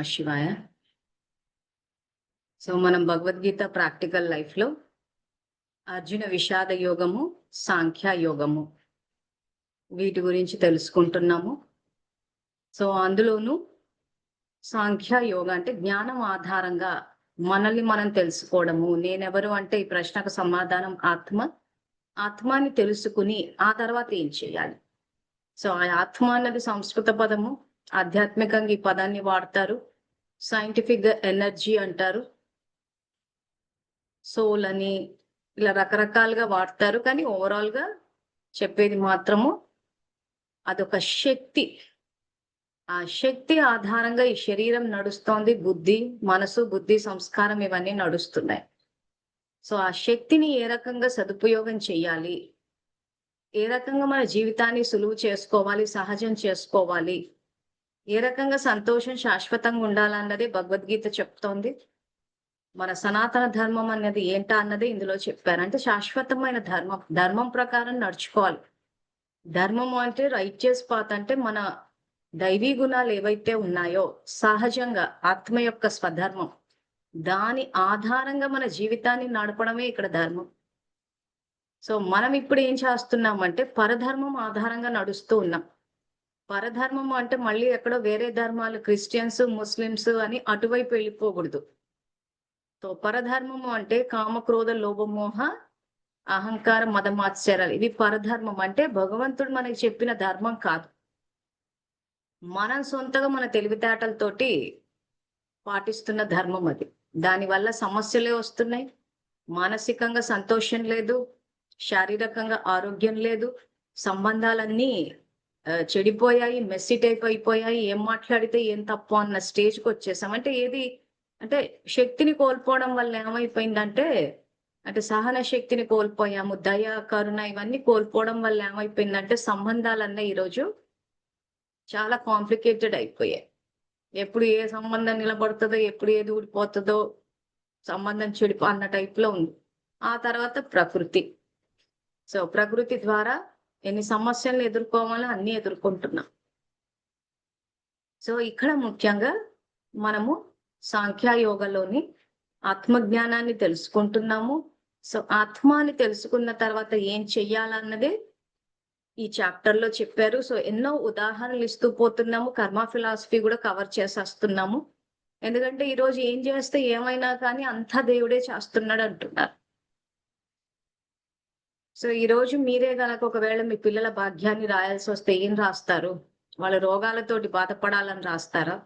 నమ శివాయ. సో మనం భగవద్గీత ప్రాక్టికల్ లైఫ్లో అర్జున విషాద యోగము సాంఖ్య యోగము వీటి గురించి తెలుసుకుంటున్నాము. సో అందులోను సాంఖ్య యోగ అంటే జ్ఞానం ఆధారంగా మనల్ని మనం తెలుసుకోవడము. నేనెవరు అంటే ఈ ప్రశ్నకు సమాధానం ఆత్మ. ఆత్మాని తెలుసుకుని ఆ తర్వాత ఏం చేయాలి? సో ఆ ఆత్మ అన్నది సంస్కృత పదము. ఆధ్యాత్మికంగా ఈ పదాన్ని వాడతారు. సైంటిఫిక్గా ఎనర్జీ అంటారు. సోల్ అని ఇలా రకరకాలుగా వాడతారు. కానీ ఓవరాల్గా చెప్పేది మాత్రము అదొక శక్తి. ఆ శక్తి ఆధారంగా ఈ శరీరం నడుస్తోంది. బుద్ధి మనసు బుద్ధి సంస్కారం ఇవన్నీ నడుస్తున్నాయి. సో ఆ శక్తిని ఏ రకంగా సదుపయోగం చేయాలి? ఏ రకంగా మన జీవితాన్ని సులువు చేసుకోవాలి? సహజం చేసుకోవాలి? ఏ రకంగా సంతోషం శాశ్వతంగా ఉండాలన్నది భగవద్గీత చెప్తోంది. మన సనాతన ధర్మం అన్నది ఏంటా అన్నది ఇందులో చెప్పారు. అంటే శాశ్వతమైన ధర్మం ధర్మం ప్రకారం నడుచుకోవాలి. ధర్మం అంటే రైట్యస్ పాత్ అంటే మన దైవీ గుణాలు ఏవైతే ఉన్నాయో సహజంగా ఆత్మ యొక్క స్వధర్మం దాని ఆధారంగా మన జీవితాన్ని నడపడమే ఇక్కడ ధర్మం. సో మనం ఇప్పుడు ఏం చేస్తున్నామంటే పరధర్మం ఆధారంగా నడుస్తూ ఉన్నాం. పరధర్మం అంటే మళ్ళీ ఎక్కడో వేరే ధర్మాలు క్రిస్టియన్స్ ముస్లిమ్స్ అని అటువైపు వెళ్ళిపోకూడదు. సో పరధర్మము అంటే కామక్రోధ లోభమోహ అహంకార మదమాత్సరాలు ఇది పరధర్మం అంటే భగవంతుడు మనకి చెప్పిన ధర్మం కాదు. మనం సొంతగా మన తెలివితేటలతోటి పాటిస్తున్న ధర్మం అది. దానివల్ల సమస్యలే వస్తున్నాయి. మానసికంగా సంతోషం లేదు. శారీరకంగా ఆరోగ్యం లేదు. సంబంధాలన్నీ చెడిపోయాయి మెస్సి టైప్ అయిపోయాయి ఏం మాట్లాడితే ఏం తప్పు అన్న స్టేజ్కి వచ్చేసాం. అంటే ఏది అంటే శక్తిని కోల్పోవడం వల్ల ఏమైపోయిందంటే అంటే సహన శక్తిని కోల్పోయాము దయ కరుణ ఇవన్నీ కోల్పోవడం వల్ల ఏమైపోయిందంటే సంబంధాలన్నీ ఈరోజు చాలా కాంప్లికేటెడ్ అయిపోయాయి. ఎప్పుడు ఏ సంబంధం నిలబడుతుందో ఎప్పుడు ఏది ఊడిపోతుందో సంబంధం చెడిపో అన్న టైప్లో ఉంది. ఆ తర్వాత ప్రకృతి. సో ప్రకృతి ద్వారా ఎన్ని సమస్యలను ఎదుర్కోవాలో అన్ని ఎదుర్కొంటున్నాం. సో ఇక్కడ ముఖ్యంగా మనము సాంఖ్యాయోగలోని ఆత్మజ్ఞానాన్ని తెలుసుకుంటున్నాము. సో ఆత్మాని తెలుసుకున్న తర్వాత ఏం చెయ్యాలన్నదే ఈ చాప్టర్లో చెప్పారు. సో ఎన్నో ఉదాహరణలు ఇస్తూ పోతున్నాము. కర్మ ఫిలాసఫీ కూడా కవర్ చేసేస్తున్నాము ఎందుకంటే ఈ రోజు ఏం చేస్తే ఏమైనా కానీ అంతా దేవుడే చేస్తున్నాడు అంటున్నారు. సో ఈ రోజు మీరే గనక ఒకవేళ మీ పిల్లల భాగ్యాన్ని రాయాల్సి వస్తే ఏం రాస్తారు? వాళ్ళ రోగాలతోటి బాధపడాలని రాస్తారా?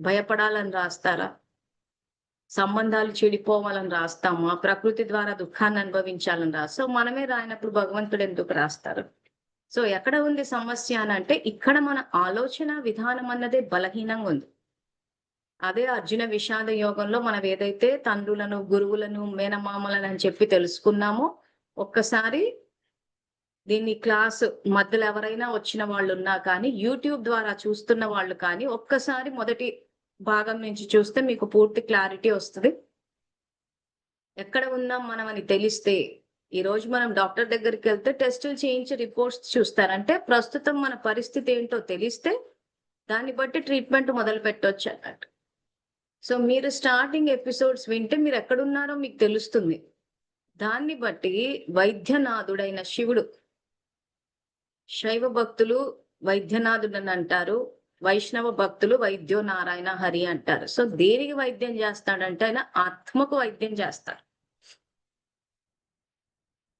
భయపడాలని రాస్తారా? సంబంధాలు చెడిపోవాలని రాస్తామా? ప్రకృతి ద్వారా దుఃఖాన్ని అనుభవించాలని రాస్తా సో మనమే రాయినప్పుడు భగవంతుడు ఎందుకు రాస్తారు? సో ఎక్కడ ఉంది సమస్య అని అంటే ఇక్కడ మన ఆలోచన విధానం అన్నదే బలహీనంగా ఉంది. అదే అర్జున విషాద యోగంలో మనం ఏదైతే తండ్రులను గురువులను మేనమామలను అని చెప్పి తెలుసుకున్నామో ఒక్కసారి దీన్ని క్లాస్ మధ్యలో ఎవరైనా వచ్చిన వాళ్ళు ఉన్నా కానీ యూట్యూబ్ ద్వారా చూస్తున్న వాళ్ళు కానీ ఒక్కసారి మొదటి భాగం నుంచి చూస్తే మీకు పూర్తి క్లారిటీ వస్తుంది. ఎక్కడ ఉన్నాం మనం అని తెలిస్తే ఈ రోజు మనం డాక్టర్ దగ్గరికి వెళ్తే టెస్టులు చేయించి రిపోర్ట్స్ చూస్తారంటే ప్రస్తుతం మన పరిస్థితి ఏంటో తెలిస్తే దాన్ని బట్టి ట్రీట్మెంట్ మొదలు పెట్టవచ్చు అన్నట్టు. సో మీరు స్టార్టింగ్ ఎపిసోడ్స్ వింటే మీరు ఎక్కడున్నారో మీకు తెలుస్తుంది. దాన్ని బట్టి వైద్యనాథుడైన శివుడు. శైవ భక్తులు వైద్యనాథుడని అంటారు వైష్ణవ భక్తులు వైద్యో నారాయణ హరి అంటారు. సో దేనికి వైద్యం చేస్తాడంటే ఆయన ఆత్మకు వైద్యం చేస్తాడు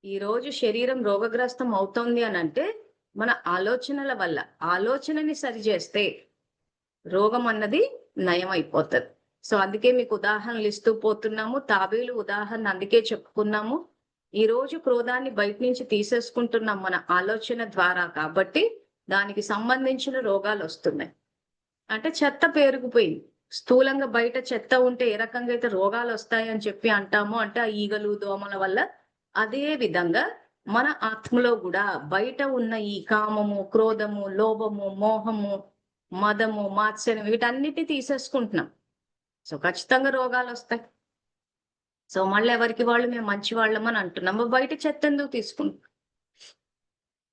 ఈ రోజు శరీరం రోగగ్రస్తం అవుతోంది అని అంటే మన ఆలోచనల వల్ల ఆలోచనని సరిచేస్తే రోగం అన్నది నయం అయిపోతుంది సో అందుకే మీకు ఉదాహరణలు ఇస్తూ పోతున్నాము. తాబేలు ఉదాహరణ అందుకే చెప్పుకున్నాము. ఈ రోజు క్రోధాన్ని బయట నుంచి తీసేసుకుంటున్నాం మన ఆలోచన ద్వారా కాబట్టి దానికి సంబంధించిన రోగాలు వస్తున్నాయి. అంటే చెత్త పేరుకుపోయింది. స్థూలంగా బయట చెత్త ఉంటే ఏ రకంగా అయితే రోగాలు వస్తాయని చెప్పి అంటామో అంటే ఆ ఈగలు దోమల వల్ల అదే విధంగా మన ఆత్మలో కూడా బయట ఉన్న ఈ కామము క్రోధము లోభము మోహము మదము మాత్సర్యం వీటన్నిటి తీసేసుకుంటున్నాం. సో ఖచ్చితంగా రోగాలు వస్తాయి. సో మళ్ళీ ఎవరికి వాళ్ళు మేము మంచి వాళ్ళమని అంటున్నాము బయట చెత్త ఎందుకు తీసుకుంటాం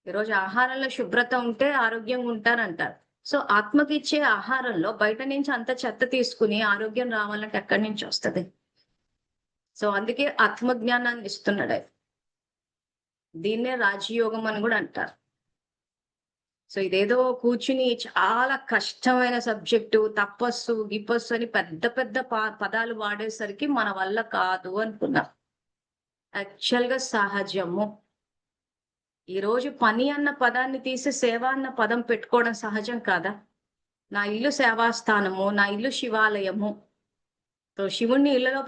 ఈరోజు ఆహారంలో శుభ్రత ఉంటే ఆరోగ్యంగా ఉంటారంటారు. సో ఆత్మకి ఇచ్చే ఆహారంలో బయట నుంచి అంత చెత్త తీసుకుని ఆరోగ్యం రావాలంటే ఎక్కడి నుంచి వస్తుంది? సో అందుకే ఆత్మజ్ఞానాన్ని ఇస్తున్నాడు దీన్నే రాజయోగం అని కూడా అంటారు. సో ఇదేదో కూర్చుని చాలా కష్టమైన సబ్జెక్టు తపస్సు గిపస్సు అని పెద్ద పెద్ద ప- పదాలు వాడేసరికి మన వల్ల కాదు అనుకున్నా. యాక్చువల్గా సహజము. ఈ రోజు పని అన్న పదాన్ని తీసి సేవ అన్న పదం పెట్టుకోవడం సహజం కాదా? నా ఇల్లు సేవాస్థానము నా ఇల్లు శివాలయము. సో శివుణ్ణి ఇళ్ళలో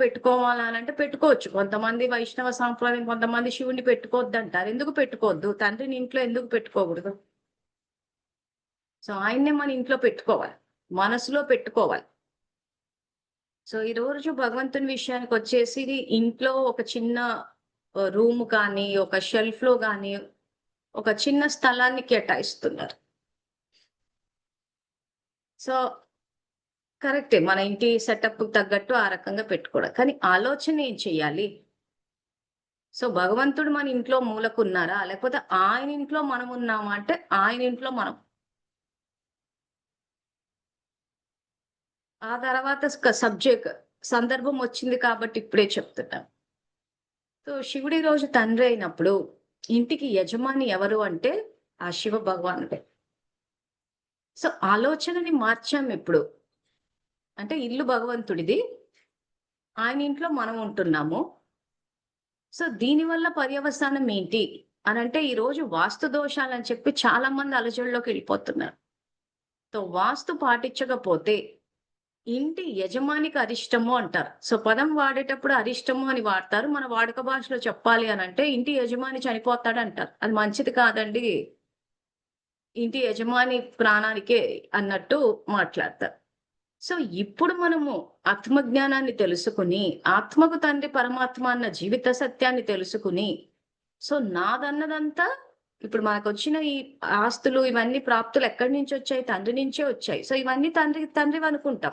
అంటే పెట్టుకోవచ్చు. కొంతమంది వైష్ణవ సాంప్రదాయం కొంతమంది శివుణ్ణి పెట్టుకోవద్దు అంటారు ఎందుకు పెట్టుకోవద్దు? తండ్రిని ఇంట్లో ఎందుకు పెట్టుకోకూడదు? సో ఆయన్నే మన ఇంట్లో పెట్టుకోవాలి. మనసులో పెట్టుకోవాలి. సో ఈ రోజు భగవంతుని విషయానికి వచ్చేసి ఇంట్లో ఒక చిన్న రూమ్ కానీ ఒక షెల్ఫ్లో కానీ ఒక చిన్న స్థలాన్ని కేటాయిస్తున్నారు. సో కరెక్టే మన ఇంటి సెటప్ తగ్గట్టు ఆ రకంగా పెట్టుకోవడం. కానీ ఆలోచన ఏం చెయ్యాలి? సో భగవంతుడు మన ఇంట్లో మూలకున్నారా? లేకపోతే ఆయన ఇంట్లో మనం ఉన్నామా అంటే ఆయన ఇంట్లో మనం ఆ తర్వాత సబ్జెక్ట్ సందర్భం వచ్చింది కాబట్టి ఇప్పుడే చెప్తున్నాం. సో శివుడి రోజు తండ్రి అయినప్పుడు ఇంటికి యజమాని ఎవరు అంటే ఆ శివ భగవానుడే. సో ఆలోచనని మార్చాం ఇప్పుడు. అంటే ఇల్లు భగవంతుడిది. ఆయన ఇంట్లో మనం ఉంటున్నాము. సో దీనివల్ల పర్యవసానం ఏంటి? అని అంటే ఈరోజు వాస్తు దోషాలని చెప్పి చాలా మంది అలజడిలోకి వెళ్ళిపోతున్నారు. సో వాస్తు పాటించకపోతే ఇంటి యజమానికి అరిష్టము అంటారు. సో పదం వాడేటప్పుడు అరిష్టము అని వాడతారు. మన వాడుక భాషలో చెప్పాలి అని అంటే ఇంటి యజమాని చనిపోతాడు అంటారు. అది మంచిది కాదండి. ఇంటి యజమాని ప్రాణానికే అన్నట్టు మాట్లాడతారు. సో ఇప్పుడు మనము ఆత్మజ్ఞానాన్ని తెలుసుకుని ఆత్మకు తండ్రి పరమాత్మ అన్న జీవిత సత్యాన్ని తెలుసుకుని సో నాదన్నదంతా ఇప్పుడు మనకు వచ్చిన ఈ ఆస్తులు ఇవన్నీ ప్రాప్తులు ఎక్కడి నుంచి వచ్చాయి? తండ్రి నుంచే వచ్చాయి. సో ఇవన్నీ తండ్రి తండ్రి అనుకుంటాం.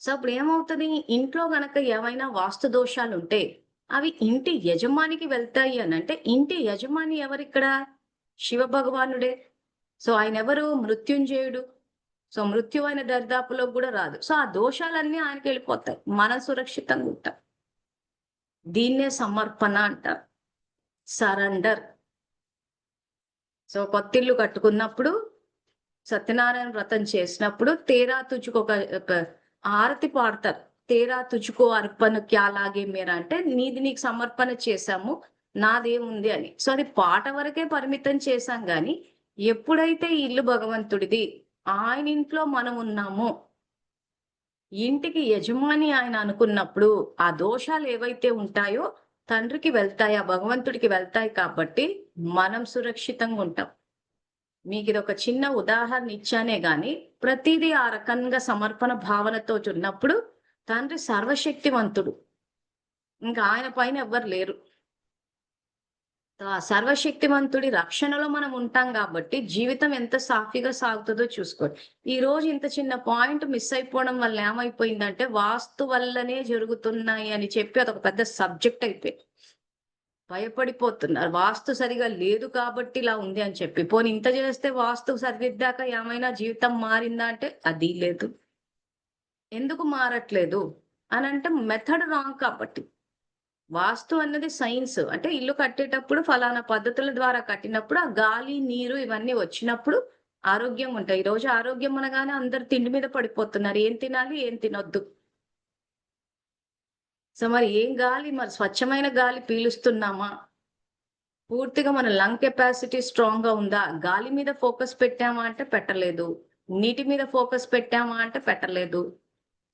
సో అప్పుడు ఏమవుతుంది ఇంట్లో గనక ఏమైనా వాస్తు దోషాలు ఉంటే అవి ఇంటి యజమానికి వెళ్తాయి అని అంటే ఇంటి యజమాని ఎవరిక్కడ? శివ భగవానుడే సో ఆయన ఎవరు మృత్యుంజయుడు. సో మృత్యు అయిన దరిదాపులో కూడా రాదు. సో ఆ దోషాలన్నీ ఆయనకి వెళ్ళిపోతాయి. మన సురక్షితంగా ఉంటాం. దీన్నే సమర్పణ అంటారు. సరెండర్. సో కొత్తిల్లు కట్టుకున్నప్పుడు సత్యనారాయణ వ్రతం చేసినప్పుడు తేరా తుచ్చుకొక ఒక ఆరతి పాడతారు. తేరా తుచుకో అర్పణ క్యాలాగే మీరా అంటే నీది నీకు సమర్పణ చేశాము నాదేముంది అని. సో అది పాట వరకే పరిమితం చేశాం గాని ఎప్పుడైతే ఇల్లు భగవంతుడిది ఆయన ఇంట్లో మనం ఉన్నామో ఇంటికి యజమాని ఆయన అనుకున్నప్పుడు ఆ దోషాలు ఏవైతే ఉంటాయో తండ్రికి వెళ్తాయి ఆ భగవంతుడికి వెళ్తాయి కాబట్టి మనం సురక్షితంగా ఉంటాం. మీకు ఇది ఒక చిన్న ఉదాహరణ ఇచ్చానే గాని ప్రతిదీ ఆ రకంగా సమర్పణ భావనతో ఉన్నప్పుడు తండ్రి సర్వశక్తివంతుడు. ఇంకా ఆయన పైన ఎవ్వరు లేరు. ఆ సర్వశక్తివంతుడి రక్షణలో మనం ఉంటాం కాబట్టి జీవితం ఎంత సాఫీగా సాగుతుందో చూసుకోండి. ఈ రోజు ఇంత చిన్న పాయింట్ మిస్ అయిపోవడం వల్ల ఏమైపోయిందంటే వాస్తు వల్లనే జరుగుతున్నాయి అని చెప్పి అదొక పెద్ద సబ్జెక్ట్ అయిపోయింది. భయపడిపోతున్నారు. వాస్తు సరిగా లేదు కాబట్టి ఇలా ఉంది అని చెప్పి. పోనీ ఇంత చేస్తే వాస్తు సరిదిద్దాక ఏమైనా జీవితం మారిందా అంటే అది లేదు. ఎందుకు మారట్లేదు? అని అంటే మెథడ్ రాంగ్ కాబట్టి. వాస్తు అన్నది సైన్స్ అంటే ఇల్లు కట్టేటప్పుడు ఫలానా పద్ధతుల ద్వారా కట్టినప్పుడు ఆ గాలి నీరు ఇవన్నీ వచ్చినప్పుడు ఆరోగ్యం ఉంటాయి. ఈ రోజు ఆరోగ్యం అనగానే అందరు తిండి మీద పడిపోతున్నారు. ఏం తినాలి ఏం తినొద్దు. సో మరి ఏం గాలి? మరి స్వచ్ఛమైన గాలి పీలుస్తున్నామా? పూర్తిగా మన లంగ్ కెపాసిటీ స్ట్రాంగ్గా ఉందా? గాలి మీద ఫోకస్ పెట్టామా అంటే పెట్టలేదు. నీటి మీద ఫోకస్ పెట్టామా అంటే పెట్టలేదు.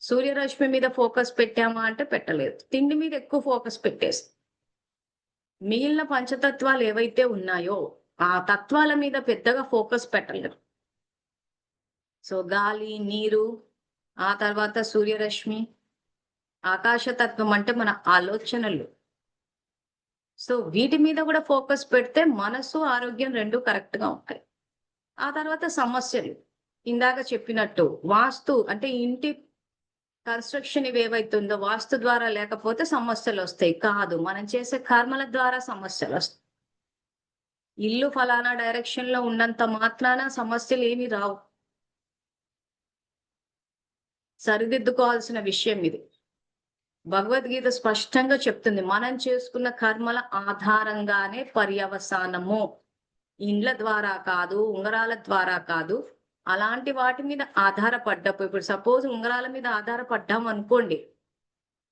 సూర్యరశ్మి మీద ఫోకస్ పెట్టామా అంటే పెట్టలేదు. తిండి మీద ఎక్కువ ఫోకస్ పెట్టేసి. మిగిలిన పంచతత్వాలు ఏవైతే ఉన్నాయో ఆ తత్వాల మీద పెద్దగా ఫోకస్ పెట్టలేరు సో గాలి నీరు ఆ తర్వాత సూర్యరశ్మి ఆకాశతత్వం అంటే మన ఆలోచనలు. సో వీటి మీద కూడా ఫోకస్ పెడితే మనసు ఆరోగ్యం రెండు కరెక్ట్గా ఉంటాయి. ఆ తర్వాత సమస్యలు. ఇందాక చెప్పినట్టు వాస్తు అంటే ఇంటి కన్స్ట్రక్షన్ ఇవి ఏవైతుందో వాస్తు ద్వారా లేకపోతే సమస్యలు వస్తాయి. కాదు మనం చేసే కర్మల ద్వారా సమస్యలు వస్తాయి. ఇల్లు ఫలానా డైరెక్షన్లో ఉన్నంత మాత్రాన సమస్యలు ఏమి రావు. సరిదిద్దుకోవాల్సిన విషయం ఇది. భగవద్గీత స్పష్టంగా చెప్తుంది. మనం చేసుకున్న కర్మల ఆధారంగానే పర్యవసానము. ఇండ్ల ద్వారా కాదు ఉంగరాల ద్వారా కాదు అలాంటి వాటి మీద ఆధారపడ్డప్పుడు ఇప్పుడు సపోజ్ ఉంగరాల మీద ఆధారపడ్డాం అనుకోండి.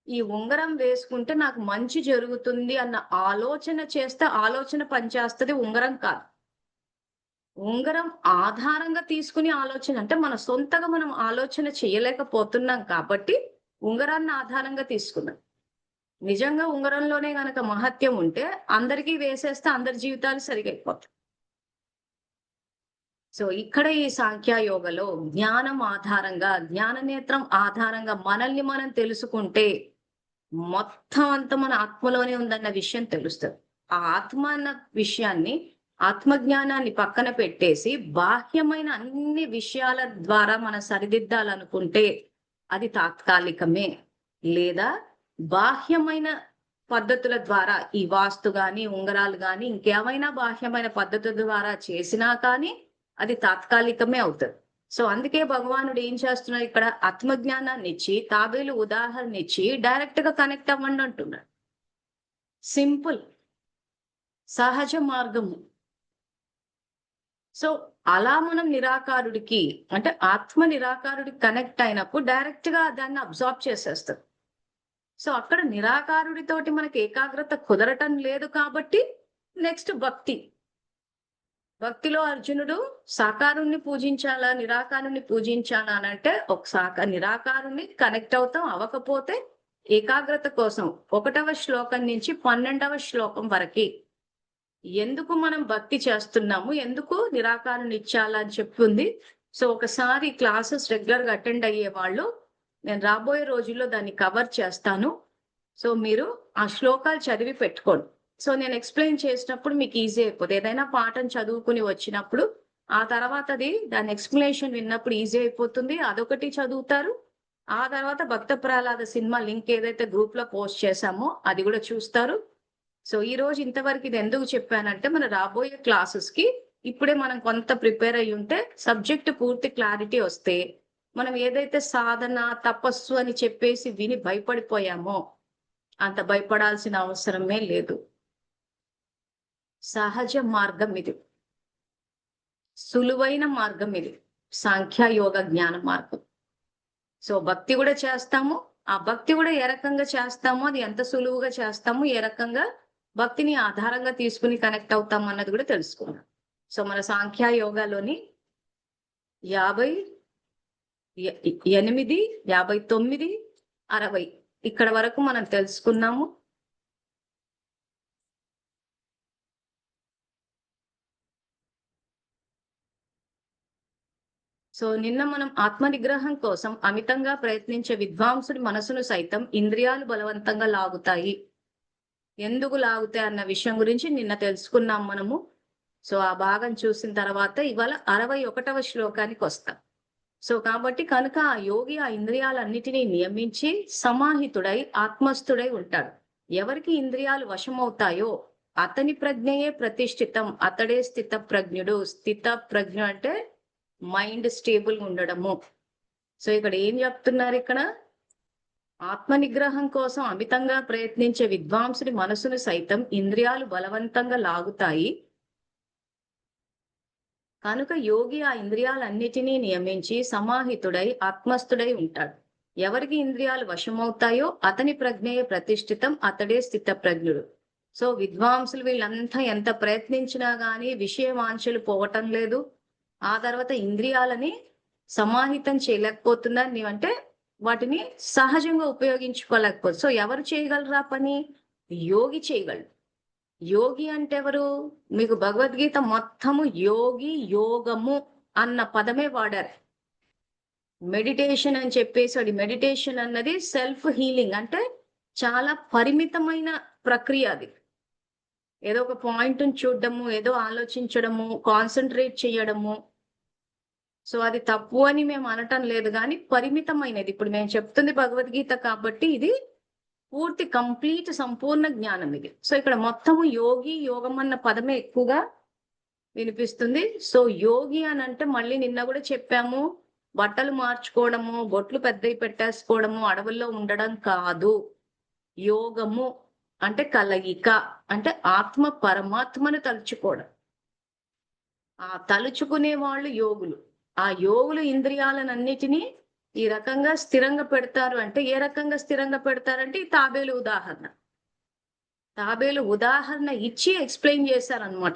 ఈ ఉంగరం వేసుకుంటే నాకు మంచి జరుగుతుంది అన్న ఆలోచన చేస్తే ఆలోచన పనిచేస్తుంది ఉంగరం కాదు. ఉంగరం ఆధారంగా తీసుకుని ఆలోచన అంటే మన సొంతగా మనం ఆలోచన చేయలేకపోతున్నాం కాబట్టి ఉంగరాన్ని ఆధారంగా తీసుకున్నాం నిజంగా ఉంగరంలోనే గనక మహత్యం ఉంటే అందరికీ వేసేస్తే అందరి జీవితాలు సరిగైపోతాయి. సో ఇక్కడ ఈ సాంఖ్యాయోగలో జ్ఞానం ఆధారంగా జ్ఞాన నేత్రం ఆధారంగా మనల్ని మనం తెలుసుకుంటే మొత్తం అంతా మన ఆత్మలోనే ఉందన్న విషయం తెలుస్తుంది. ఆ ఆత్మ అన్న విషయాన్ని ఆత్మజ్ఞానాన్ని పక్కన పెట్టేసి బాహ్యమైన అన్ని విషయాల ద్వారా మనం సరిదిద్దాలనుకుంటే అది తాత్కాలికమే లేదా బాహ్యమైన పద్ధతుల ద్వారా ఈ వాస్తు గాని ఉంగరాలు గాని ఇంకేమైనా బాహ్యమైన పద్ధతుల ద్వారా చేసినా కానీ అది తాత్కాలికమే అవుతుంది. సో అందుకే భగవానుడు ఏం చేస్తున్నాడు ఇక్కడ? ఆత్మజ్ఞానాన్ని ఇచ్చి తాబేలు ఉదాహరణ ఇచ్చి డైరెక్ట్గా కనెక్ట్ అవ్వండి అంటున్నాడు. సింపుల్ సహజ మార్గము. సో అలా మనం నిరాకారుడికి అంటే ఆత్మ నిరాకారుడికి కనెక్ట్ అయినప్పుడు డైరెక్ట్గా దాన్ని అబ్జార్బ్ చేసేస్తారు సో అక్కడ నిరాకారుడితోటి మనకి ఏకాగ్రత కుదరటం లేదు కాబట్టి నెక్స్ట్ భక్తి. భక్తిలో అర్జునుడు సాకారుణ్ణి పూజించాలా నిరాకారుణ్ణి పూజించాలా అని అంటే ఒక సాక నిరాకారుణ్ణి కనెక్ట్ అవుతాం అవ్వకపోతే ఏకాగ్రత కోసం ఒకటవ శ్లోకం నుంచి పన్నెండవ శ్లోకం వరకు ఎందుకు మనం భక్తి చేస్తున్నాము? ఎందుకు నిరాకారం ఇచ్చాలని అని చెప్తుంది. సో ఒకసారి క్లాసెస్ రెగ్యులర్గా అటెండ్ అయ్యే వాళ్ళు నేను రాబోయే రోజుల్లో దాన్ని కవర్ చేస్తాను. సో మీరు ఆ శ్లోకాలు చదివి పెట్టుకోండి. సో నేను ఎక్స్ప్లెయిన్ చేసినప్పుడు మీకు ఈజీ అయిపోతుంది ఏదైనా పాఠం చదువుకుని వచ్చినప్పుడు ఆ తర్వాత అది దాని ఎక్స్ప్లెనేషన్ విన్నప్పుడు ఈజీ అయిపోతుంది. అదొకటి చదువుతారు. ఆ తర్వాత భక్త ప్రహ్లాద సినిమా లింక్ ఏదైతే గ్రూప్లో పోస్ట్ చేశామో అది కూడా చూస్తారు. సో ఈ రోజు ఇంతవరకు ఇది ఎందుకు చెప్పానంటే మన రాబోయే క్లాసెస్కి ఇప్పుడే మనం కొంత ప్రిపేర్ అయి ఉంటే సబ్జెక్ట్ పూర్తి క్లారిటీ వస్తే మనం ఏదైతే సాధన తపస్సు అని చెప్పేసి విని భయపడిపోయామో అంత భయపడాల్సిన అవసరమే లేదు. సహజ మార్గం ఇది. సులువైన మార్గం ఇది. సాంఖ్యయోగ జ్ఞాన మార్గం. సో భక్తి కూడా చేస్తాము. ఆ భక్తి కూడా ఏ రకంగా చేస్తామో అది ఎంత సులువుగా చేస్తాము ఏ రకంగా భక్తిని ఆధారంగా తీసుకుని కనెక్ట్ అవుతాం అన్నది కూడా తెలుసుకున్నాం. సో మన సాంఖ్య యోగాలోని యాభై ఎనిమిది యాభై తొమ్మిది అరవై ఇక్కడ వరకు మనం తెలుసుకున్నాము. సో నిన్న మనం ఆత్మ నిగ్రహం కోసం అమితంగా ప్రయత్నించే విద్వాంసుడి మనసును సైతం ఇంద్రియాలు బలవంతంగా లాగుతాయి. ఎందుకు లాగుతాయి అన్న విషయం గురించి నిన్న తెలుసుకున్నాం మనము. సో ఆ భాగం చూసిన తర్వాత ఇవాళ అరవై ఒకటవ శ్లోకానికి వస్తాం. సో కాబట్టి కనుక ఆ యోగి ఆ ఇంద్రియాలన్నిటినీ నియమించి సమాహితుడై ఆత్మస్థుడై ఉంటాడు. ఎవరికి ఇంద్రియాలు వశమవుతాయో అతని ప్రజ్ఞయే ప్రతిష్ఠితం. అతడే స్థిత ప్రజ్ఞుడు స్థిత ప్రజ్ఞ అంటే మైండ్ స్టేబుల్ ఉండడము. సో ఇక్కడ ఏం చెప్తున్నారు ఇక్కడ? ఆత్మ నిగ్రహం కోసం అమితంగా ప్రయత్నించే విద్వాంసుడి మనసును సైతం ఇంద్రియాలు బలవంతంగా లాగుతాయి. కనుక యోగి ఆ ఇంద్రియాలన్నిటినీ నియమించి సమాహితుడై ఆత్మస్థుడై ఉంటాడు. ఎవరికి ఇంద్రియాలు వశమవుతాయో అతని ప్రజ్ఞయే ప్రతిష్ఠితం అతడే స్థిత ప్రజ్ఞుడు సో విద్వాంసులు వీళ్ళంతా ఎంత ప్రయత్నించినా గాని విషయవాంఛలు పోవటం లేదు. ఆ తర్వాత ఇంద్రియాలని సమాహితం చేయలేకపోతుందని అంటే వాటిని సహజంగా ఉపయోగించుకోలేకపోతే సో ఎవరు చేయగలరా పని? యోగి చేయగలరు యోగి అంటే ఎవరు? మీకు భగవద్గీత మొత్తము యోగి యోగము అన్న పదమే వాడారు. మెడిటేషన్ అని చెప్పేసి అది మెడిటేషన్ అన్నది సెల్ఫ్ హీలింగ్ అంటే చాలా పరిమితమైన ప్రక్రియ అది. ఏదో ఒక పాయింట్ చూడడము ఏదో ఆలోచించడము కాన్సన్ట్రేట్ చేయడము సో అది తప్పు అని మేము అనటం లేదు కానీ పరిమితమైనది. ఇప్పుడు మేము చెప్తుంది భగవద్గీత కాబట్టి ఇది పూర్తి కంప్లీట్ సంపూర్ణ జ్ఞానం ఇది. సో ఇక్కడ మొత్తము యోగి యోగం అన్న పదమే ఎక్కువగా వినిపిస్తుంది. సో యోగి అని అంటే మళ్ళీ నిన్న కూడా చెప్పాము బట్టలు మార్చుకోవడము బొట్లు పెద్దవి పెట్టేసుకోవడము అడవుల్లో ఉండడం కాదు. యోగము అంటే కలయిక అంటే ఆత్మ పరమాత్మను తలుచుకోవడం. ఆ తలుచుకునే వాళ్ళు యోగులు. ఆ యోగులు ఇంద్రియాలన్నిటినీ ఈ రకంగా స్థిరంగా పెడతారు అంటే ఏ రకంగా స్థిరంగా పెడతారంటే ఈ తాబేలు ఉదాహరణ. తాబేలు ఉదాహరణ ఇచ్చి ఎక్స్ప్లెయిన్ చేశారనమాట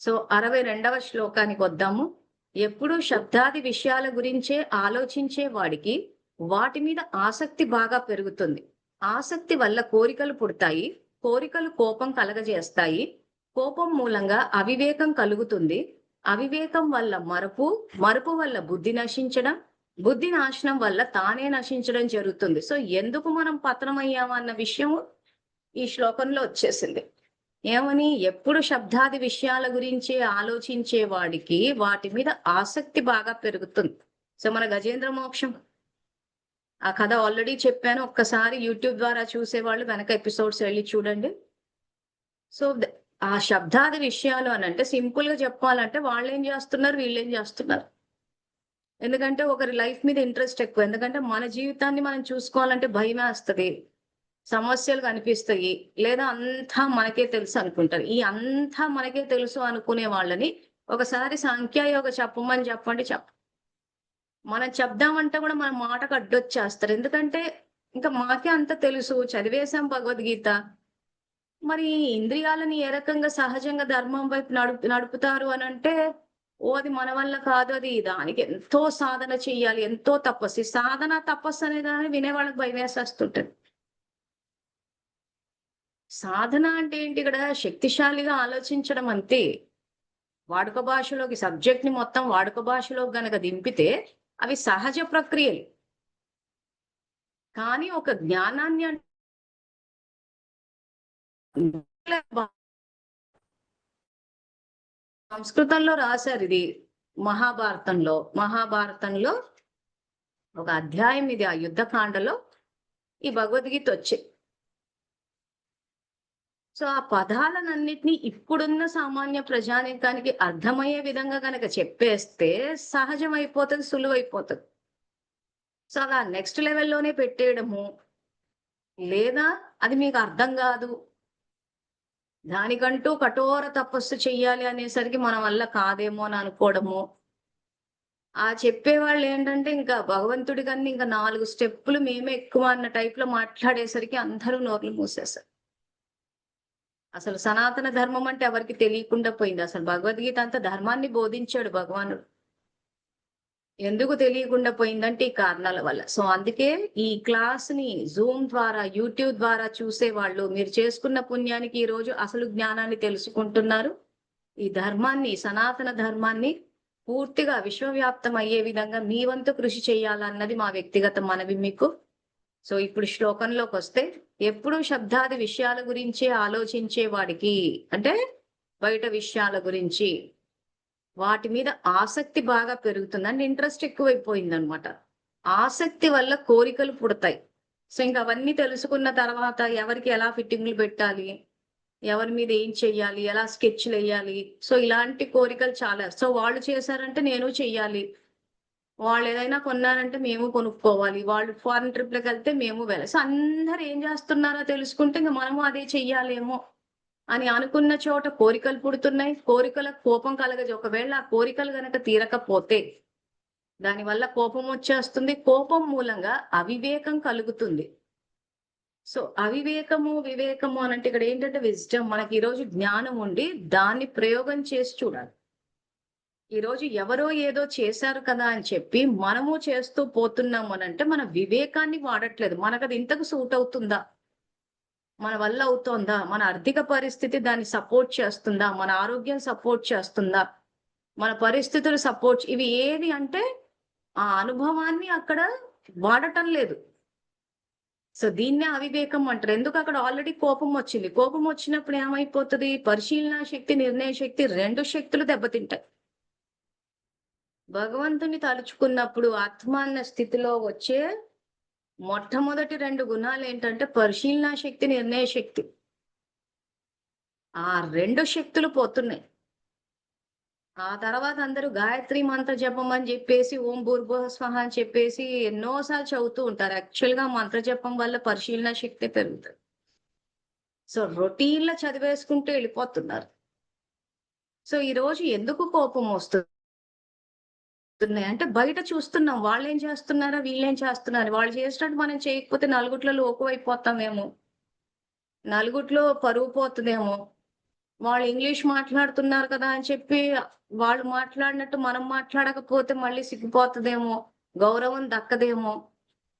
సో అరవై రెండవ శ్లోకానికి వద్దాము. ఎప్పుడు శబ్దాది విషయాల గురించే ఆలోచించే వాడికి వాటి మీద ఆసక్తి బాగా పెరుగుతుంది. ఆసక్తి వల్ల కోరికలు పుడతాయి. కోరికలు కోపం కలగజేస్తాయి. కోపం మూలంగా అవివేకం కలుగుతుంది. అవివేకం వల్ల మరపు మరపు వల్ల బుద్ధి నశించడం బుద్ధి నాశనం వల్ల తానే నశించడం జరుగుతుంది. సో ఎందుకు మనం పతనమయ్యామన్న విషయం ఈ శ్లోకంలో వచ్చేసింది. ఏమని? ఎప్పుడు శబ్దాది విషయాల గురించి ఆలోచించే వాడికి వాటి మీద ఆసక్తి బాగా పెరుగుతుంది. సో మన గజేంద్ర మోక్షం. ఆ కథ ఆల్రెడీ చెప్పాను. ఒక్కసారి యూట్యూబ్ ద్వారా చూసేవాళ్ళు వెనక ఎపిసోడ్స్ వెళ్ళి చూడండి. సో ఆ శబ్దాది విషయాలు అని అంటే సింపుల్గా చెప్పాలంటే వాళ్ళు ఏం చేస్తున్నారు వీళ్ళు ఏం చేస్తున్నారు. ఎందుకంటే ఒకరి లైఫ్ మీద ఇంట్రెస్ట్ ఎక్కువ. ఎందుకంటే మన జీవితాన్ని మనం చూసుకోవాలంటే భయం వేస్తుంది. సమస్యలు కనిపిస్తాయి. లేదా అంతా మనకే తెలుసు అనుకుంటారు. ఈ అంతా మనకే తెలుసు అనుకునే వాళ్ళని ఒకసారి సంఖ్యాయోగ చెప్పమని చెప్పండి చెప్ప. మనం చెప్దామంటే కూడా మన మాటకు అడ్డొచ్చేస్తారు. ఎందుకంటే ఇంకా మాకే అంత తెలుసు. చదివేశాం భగవద్గీత. మరి ఇంద్రియాలని ఏ రకంగా సహజంగా ధర్మం వైపు నడుపు నడుపుతారు అని అంటే ఓ అది మన వల్ల కాదు అది. దానికి ఎంతో సాధన చెయ్యాలి ఎంతో తపస్సు. సాధన తపస్సు అనే దాన్ని వినే వాళ్ళకి భయం వేసేస్తుంటది. సాధన అంటే ఏంటి? ఇక్కడ శక్తిశాలిగా ఆలోచించడం అంతే. వాడుక భాషలోకి సబ్జెక్ట్ని మొత్తం వాడుక భాషలో గనక దింపితే అవి సహజ ప్రక్రియలు. కానీ ఒక జ్ఞానాన్ని అంటే సంస్కృతంలో రాశారు ఇది మహాభారతంలో. మహాభారతంలో ఒక అధ్యాయం ఇది ఆ యుద్ధకాండలో ఈ భగవద్గీత వచ్చే. సో ఆ పదాలనన్నిటినీ ఇప్పుడున్న సామాన్య ప్రజానీకానికి అర్థమయ్యే విధంగా కనుక చెప్పేస్తే సహజం అయిపోతుంది సులువైపోతుంది. సో అలా నెక్స్ట్ లెవెల్లోనే పెట్టేయడము లేదా అది మీకు అర్థం కాదు. దానికంటూ కఠోర తపస్సు చెయ్యాలి అనేసరికి మన వల్ల కాదేమో అని అనుకోవడము. ఆ చెప్పేవాళ్ళు ఏంటంటే ఇంకా భగవంతుడి కన్నా ఇంకా నాలుగు స్టెప్పులు మేమే ఎక్కువ అన్న టైప్లో మాట్లాడేసరికి అందరూ నోర్లు మూసేశారు. అసలు సనాతన ధర్మం అంటే ఎవరికి తెలియకుండా పోయింది. అసలు భగవద్గీత అంతా ధర్మాన్ని బోధించాడు భగవానుడు. ఎందుకు తెలియకుండా పోయిందంటే ఈ కారణాల వల్ల. సో అందుకే ఈ క్లాస్ని జూమ్ ద్వారా యూట్యూబ్ ద్వారా చూసే వాళ్ళు మీరు చేసుకున్న పుణ్యానికి ఈ రోజు అసలు జ్ఞానాన్ని తెలుసుకుంటున్నారు. ఈ ధర్మాన్ని సనాతన ధర్మాన్ని పూర్తిగా విశ్వవ్యాప్తం అయ్యే విధంగా మీ వంతు కృషి చేయాలన్నది మా వ్యక్తిగత మనవి మీకు. సో ఇప్పుడు శ్లోకంలోకి వస్తే ఎప్పుడు శబ్దాది విషయాల గురించే ఆలోచించే వాడికి అంటే బయట విషయాల గురించి వాటి మీద ఆసక్తి బాగా పెరుగుతుంది అండ్ ఇంట్రెస్ట్ ఎక్కువైపోయింది అనమాట ఆసక్తి వల్ల కోరికలు పుడతాయి. సో ఇంకా అవన్నీ తెలుసుకున్న తర్వాత ఎవరికి ఎలా ఫిట్టింగ్లు పెట్టాలి? ఎవరి మీద ఏం చెయ్యాలి? ఎలా స్కెచ్లు వేయాలి? సో ఇలాంటి కోరికలు చాలా. సో వాళ్ళు చేశారంటే నేను చెయ్యాలి. వాళ్ళు ఏదైనా కొన్నారంటే మేము కొనుక్కోవాలి. వాళ్ళు ఫారెన్ ట్రిప్లకు వెళ్తే మేము వెళ్ళాలి సో అందరు ఏం చేస్తున్నారో తెలుసుకుంటే ఇంకా మనము అదే చెయ్యాలేమో. అని అనుకున్న చోట కోరికలు పుడుతున్నాయి. కోరికలకు కోపం కలగదు ఒకవేళ ఆ కోరికలు గనక తీరకపోతే దానివల్ల కోపం వచ్చేస్తుంది. కోపం మూలంగా అవివేకం కలుగుతుంది. సో అవివేకము వివేకము అని అంటే ఇక్కడ ఏంటంటే విజ్డమ్. మనకి ఈరోజు జ్ఞానం ఉండి దాన్ని ప్రయోగం చేసి చూడాలి. ఈరోజు ఎవరో ఏదో చేశారు కదా అని చెప్పి మనము చేస్తూ పోతున్నాము అని అంటే మన వివేకాన్ని వాడట్లేదు. మనకు అది ఇంతకు సూట్ అవుతుందా? మన వల్ల అవుతోందా? మన ఆర్థిక పరిస్థితి దాన్ని సపోర్ట్ చేస్తుందా? మన ఆరోగ్యం సపోర్ట్ చేస్తుందా? మన పరిస్థితులు సపోర్ట్ ఇవి ఏవి అంటే ఆ అనుభవాన్ని అక్కడ వాడటం లేదు. సో దీన్నే అవివేకం అంటారు. ఎందుకు అక్కడ ఆల్రెడీ కోపం వచ్చింది? కోపం వచ్చినప్పుడు ఏమైపోతుంది? పరిశీలన శక్తి నిర్ణయ శక్తి రెండు శక్తులు దెబ్బతింటాయి. భగవంతుని తలుచుకున్నప్పుడు ఆత్మాన్న స్థితిలో వచ్చే మొట్టమొదటి రెండు గుణాలు ఏంటంటే పరిశీలన శక్తి నిర్ణయ శక్తి. ఆ రెండు శక్తులు పోతున్నాయి. ఆ తర్వాత అందరూ గాయత్రి మంత్ర జపం అని చెప్పేసి ఓం భూర్భువ స్వహ అని చెప్పేసి ఎన్నోసార్లు చదువుతూ ఉంటారు. యాక్చువల్గా మంత్ర జపం వల్ల పరిశీలన శక్తి పెరుగుతుంది. సో రొటీన్లో చదివేసుకుంటూ వెళ్ళిపోతున్నారు. సో ఈ రోజు ఎందుకు కోపం వస్తుంది అంటే బయట చూస్తున్నాం. వాళ్ళు ఏం చేస్తున్నారా? వీళ్ళేం చేస్తున్నారు? వాళ్ళు చేసినట్టు మనం చేయకపోతే నలుగుట్లో అయిపోతామేమో నలుగుట్లో పరువు పోతుందేమో. వాళ్ళు ఇంగ్లీష్ మాట్లాడుతున్నారు కదా అని చెప్పి వాళ్ళు మాట్లాడినట్టు మనం మాట్లాడకపోతే మళ్ళీ సిగ్గిపోతుందేమో. గౌరవం దక్కదేమో.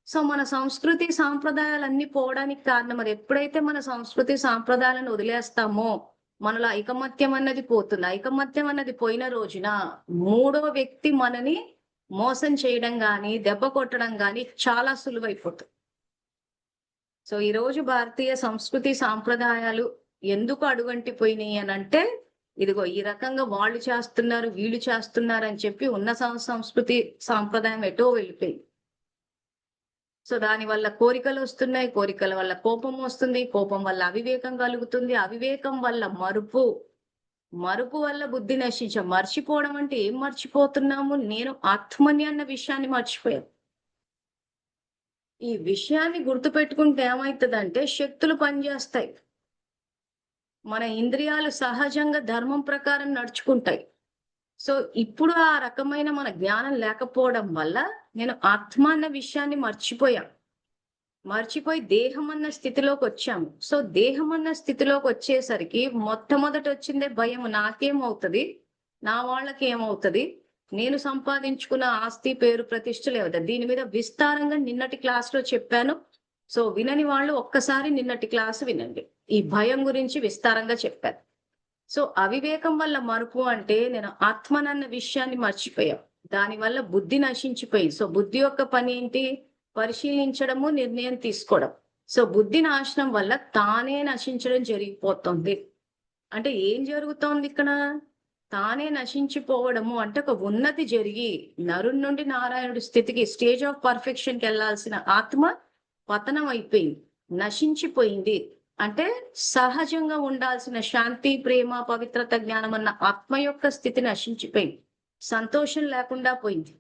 సో మన సంస్కృతి సాంప్రదాయాలు అన్ని పోవడానికి కారణం అది. ఎప్పుడైతే మన సంస్కృతి సాంప్రదాయాలను వదిలేస్తామో మనలో ఐకమత్యం అన్నది పోతుంది. ఐకమత్యం అన్నది పోయిన రోజున మూడో వ్యక్తి మనని మోసం చేయడం కానీ దెబ్బ కొట్టడం కానీ చాలా సులువైపోతుంది. సో ఈ రోజు భారతీయ సంస్కృతి సాంప్రదాయాలు ఎందుకు అడుగంటిపోయినాయి అని అంటే ఇదిగో ఈ రకంగా వాళ్ళు చేస్తున్నారు వీళ్ళు చేస్తున్నారు అని చెప్పి ఉన్న సంస్కృతి సాంప్రదాయం ఎటో వెళ్ళిపోయింది. సో దాని వల్ల కోరికలు వస్తున్నాయి కోరికల వల్ల కోపం వస్తుంది కోపం వల్ల అవివేకం కలుగుతుంది అవివేకం వల్ల మరుపు మరుపు వల్ల బుద్ధి నశించ మర్చిపోవడం అంటే ఏం మర్చిపోతున్నాము? నేను ఆత్మని అన్న విషయాన్ని మర్చిపోయాను. ఈ విషయాన్ని గుర్తుపెట్టుకుంటే ఏమవుతుందంటే శక్తులు పనిచేస్తాయి. మన ఇంద్రియాలు సహజంగా ధర్మం ప్రకారం నడుచుకుంటాయి. సో ఇప్పుడు ఆ రకమైన మన జ్ఞానం లేకపోవడం వల్ల నేను ఆత్మ అన్న విషయాన్ని మర్చిపోయా. మర్చిపోయి దేహం అన్న స్థితిలోకి వచ్చాము. సో దేహం అన్న స్థితిలోకి వచ్చేసరికి మొట్టమొదట వచ్చిందే భయం. నాకేమవుతుంది? నా వాళ్ళకి ఏమవుతుంది నేను సంపాదించుకున్న ఆస్తి పేరు ప్రతిష్టలు ఏమవుతుంది దీని మీద విస్తారంగా నిన్నటి క్లాస్లో చెప్పాను. సో వినని వాళ్ళు ఒక్కసారి నిన్నటి క్లాస్ వినండి. ఈ భయం గురించి విస్తారంగా చెప్పారు సో అవివేకం వల్ల మరుపు అంటే నేను ఆత్మనన్న విషయాన్ని మర్చిపోయాం. దానివల్ల బుద్ధి నశించిపోయింది. సో బుద్ధి యొక్క పని ఏంటి? పరిశీలించడము నిర్ణయం తీసుకోవడం. సో బుద్ధి నాశనం వల్ల తానే నశించడం జరిగిపోతుంది. అంటే ఏం జరుగుతోంది ఇక్కడ? తానే నశించిపోవడము అంటే ఒక ఉన్నతి జరిగి నరుడి నుండి నారాయణుడి స్థితికి స్టేజ్ ఆఫ్ పర్ఫెక్షన్కి వెళ్ళాల్సిన ఆత్మ పతనం అయిపోయింది. నశించిపోయింది. అంటే సహజంగా ఉండాల్సిన శాంతి ప్రేమ పవిత్రత జ్ఞానం అన్న ఆత్మ యొక్క స్థితి నశించిపోయింది. సంతోషం లేకుండా పోయింది.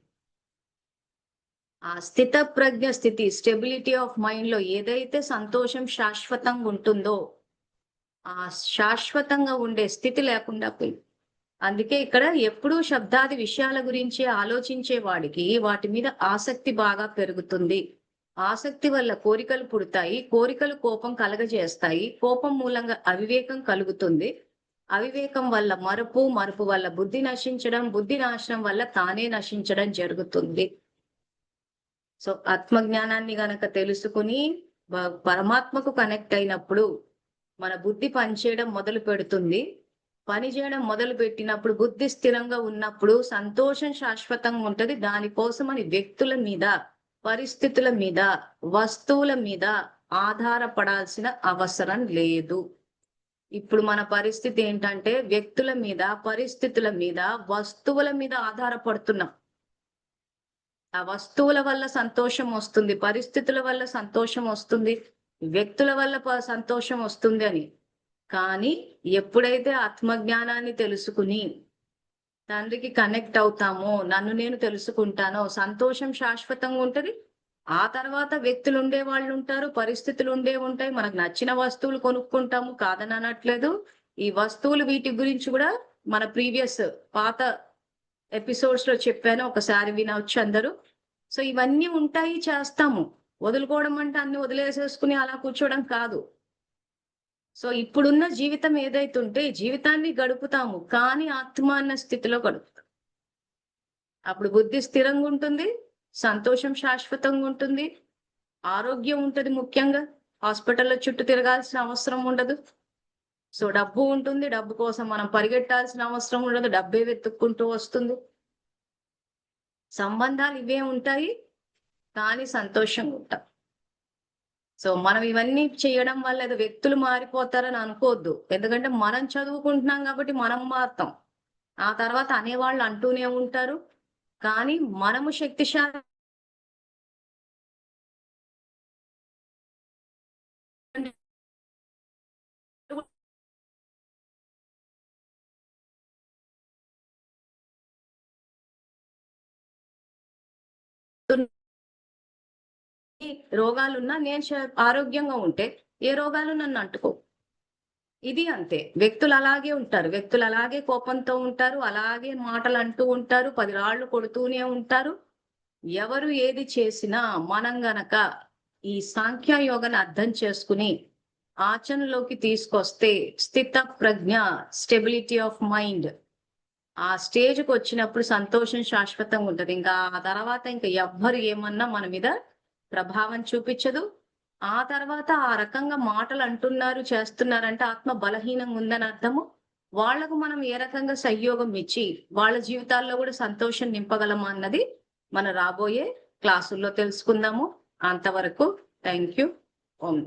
ఆ స్థిత ప్రజ్ఞ స్థితి స్టెబిలిటీ ఆఫ్ మైండ్లో ఏదైతే సంతోషం శాశ్వతంగా ఉంటుందో ఆ శాశ్వతంగా ఉండే స్థితి లేకుండా పోయింది. అందుకే ఇక్కడ ఎప్పుడూ శబ్దాది విషయాల గురించి ఆలోచించే వాడికి వాటి మీద ఆసక్తి బాగా పెరుగుతుంది. ఆసక్తి వల్ల కోరికలు పుడతాయి కోరికలు కోపం కలగజేస్తాయి కోపం మూలంగా అవివేకం కలుగుతుంది. అవివేకం వల్ల మరపు మరపు వల్ల బుద్ధి నశించడం బుద్ధి నాశనం వల్ల తానే నశించడం జరుగుతుంది. సో ఆత్మజ్ఞానాన్ని గనక తెలుసుకుని పరమాత్మకు కనెక్ట్ అయినప్పుడు మన బుద్ధి పనిచేయడం మొదలు పెడుతుంది. పని చేయడం మొదలు పెట్టినప్పుడు బుద్ధి స్థిరంగా ఉన్నప్పుడు సంతోషం శాశ్వతంగా ఉంటది. దానికోసం అని వ్యక్తుల మీద పరిస్థితుల మీద వస్తువుల మీద ఆధారపడాల్సిన అవసరం లేదు. ఇప్పుడు మన పరిస్థితి ఏంటంటే వ్యక్తుల మీద పరిస్థితుల మీద వస్తువుల మీద ఆధారపడుతున్నాం. ఆ వస్తువుల వల్ల సంతోషం వస్తుంది పరిస్థితుల వల్ల సంతోషం వస్తుంది వ్యక్తుల వల్ల సంతోషం వస్తుంది అని. కానీ ఎప్పుడైతే ఆత్మజ్ఞానాన్ని తెలుసుకుని తండ్రికి కనెక్ట్ అవుతామో నన్ను నేను తెలుసుకుంటానో సంతోషం శాశ్వతంగా ఉంటది. ఆ తర్వాత వ్యక్తులు ఉండే వాళ్ళు ఉంటారు పరిస్థితులు ఉండే ఉంటాయి. మనకు నచ్చిన వస్తువులు కొనుక్కుంటాము కాదని అనట్లేదు. ఈ వస్తువులు వీటి గురించి కూడా మన ప్రీవియస్ పాత ఎపిసోడ్స్లో చెప్పాను ఒకసారి వినవచ్చు అందరూ. సో ఇవన్నీ ఉంటాయి చేస్తాము. వదులుకోవడం అంటే అన్ని వదిలేసేసుకుని అలా కూర్చోవడం కాదు. సో ఇప్పుడున్న జీవితం ఏదైతే ఉంటే జీవితాన్ని గడుపుతాము కానీ ఆత్మ అన్న స్థితిలో గడుపుతాం. అప్పుడు బుద్ధి స్థిరంగా ఉంటుంది సంతోషం శాశ్వతంగా ఉంటుంది ఆరోగ్యం ఉంటుంది ముఖ్యంగా. హాస్పిటల్లో చుట్టూ తిరగాల్సిన అవసరం ఉండదు. సో డబ్బు ఉంటుంది డబ్బు కోసం మనం పరిగెట్టాల్సిన అవసరం ఉండదు డబ్బే వెతుక్కుంటూ వస్తుంది. సంబంధాలు ఇవే ఉంటాయి కానీ సంతోషంగా ఉంటాం. సో మనం ఇవన్నీ చేయడం వల్ల ఏదో వ్యక్తులు మారిపోతారని అనుకోవద్దు. ఎందుకంటే మనం చదువుకుంటున్నాం కాబట్టి మనం మారుతాం. ఆ తర్వాత అనేవాళ్ళు అంటూనే ఉంటారు. కానీ మనము శక్తిశాలి రోగాలున్నా నేను ఆరోగ్యంగా ఉంటే ఏ రోగాలు నన్ను అంటుకో. ఇది అంతే. వ్యక్తులు అలాగే ఉంటారు. వ్యక్తులు అలాగే కోపంతో ఉంటారు. అలాగే మాటలు అంటూ ఉంటారు. పది రాళ్ళు కొడుతూనే ఉంటారు. ఎవరు ఏది చేసినా మనం గనక ఈ సాంఖ్య అర్థం చేసుకుని ఆచరణలోకి తీసుకొస్తే స్థిత ప్రజ్ఞ స్టెబిలిటీ ఆఫ్ మైండ్. ఆ స్టేజ్కి వచ్చినప్పుడు సంతోషం శాశ్వతంగా ఉంటుంది. ఇంకా ఆ తర్వాత ఇంకా ఎవ్వరు ఏమన్నా మన మీద ప్రభావం చూపించదు. ఆ తర్వాత ఆ రకంగా మాటలు అంటున్నారు చేస్తున్నారంటే ఆత్మ బలహీనంగా ఉందని అర్థము. వాళ్ళకు మనం ఏ రకంగా సహయోగం ఇచ్చి వాళ్ళ జీవితాల్లో కూడా సంతోషం నింపగలమా అన్నది మన రాబోయే క్లాసుల్లో తెలుసుకుందాము. అంతవరకు థ్యాంక్ యూ ఓం